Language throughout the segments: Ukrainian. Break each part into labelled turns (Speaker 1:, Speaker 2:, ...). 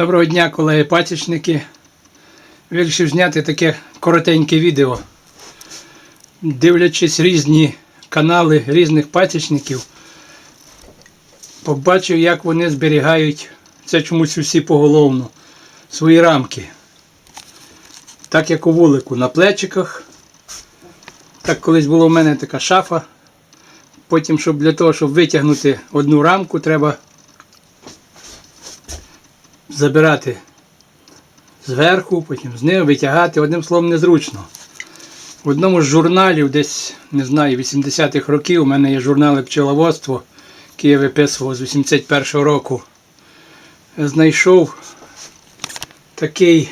Speaker 1: Доброго дня, колеги пасічники. Вирішив зняти таке коротеньке відео. Дивлячись різні канали різних пасічників, побачив, як вони зберігають це чомусь усі поголовно, свої рамки. Так як у вулику на плечиках. Так колись була в мене така шафа. Потім, щоб для того, щоб витягнути одну рамку, треба забирати зверху, потім знизу, витягати, одним словом, незручно. В одному з журналів, десь, не знаю, 80-х років, у мене є журнали пчеловодство, який я виписував з 81-го року. Я знайшов такий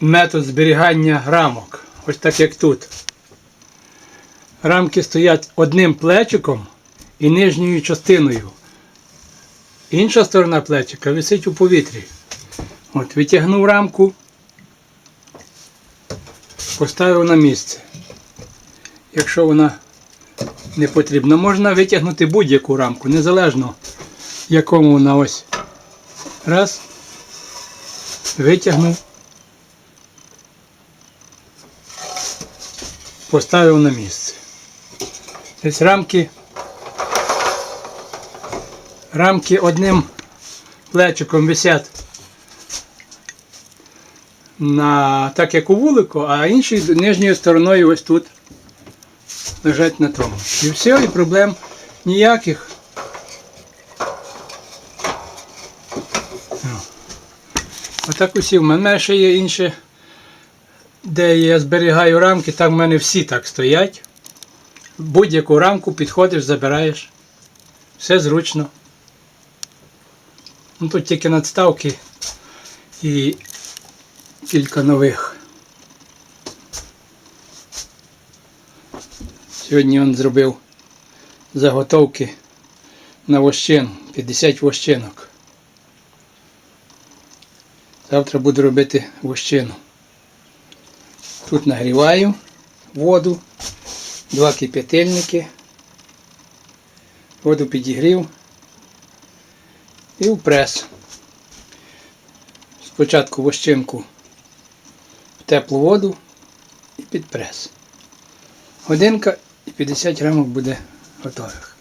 Speaker 1: метод зберігання рамок. Ось так як тут. Рамки стоять одним плечиком і нижньою частиною. Інша сторона плечика висить у повітрі. От, витягнув рамку, поставив на місце. Якщо вона не потрібна, можна витягнути будь-яку рамку, незалежно якому вона ось. Раз. Витягнув. Поставив на місце. Десь рамки рамки одним плечиком висять на, так як у вулику, а інші нижньою стороною ось тут лежать на тому. І все, і проблем ніяких. Отак усі. В мене ще є інше, де я зберігаю рамки, там в мене всі так стоять. Будь-яку рамку підходиш, забираєш. Все зручно. Ну, тут тільки надставки і кілька нових. Сьогодні він зробив заготовки на вощин, 50 вощинок. Завтра буду робити вощину. Тут нагріваю воду, два кип'ятильники, воду підігрів і в прес. Спочатку вощинку в теплу воду і під прес. Годинка і 50 грамів буде готових.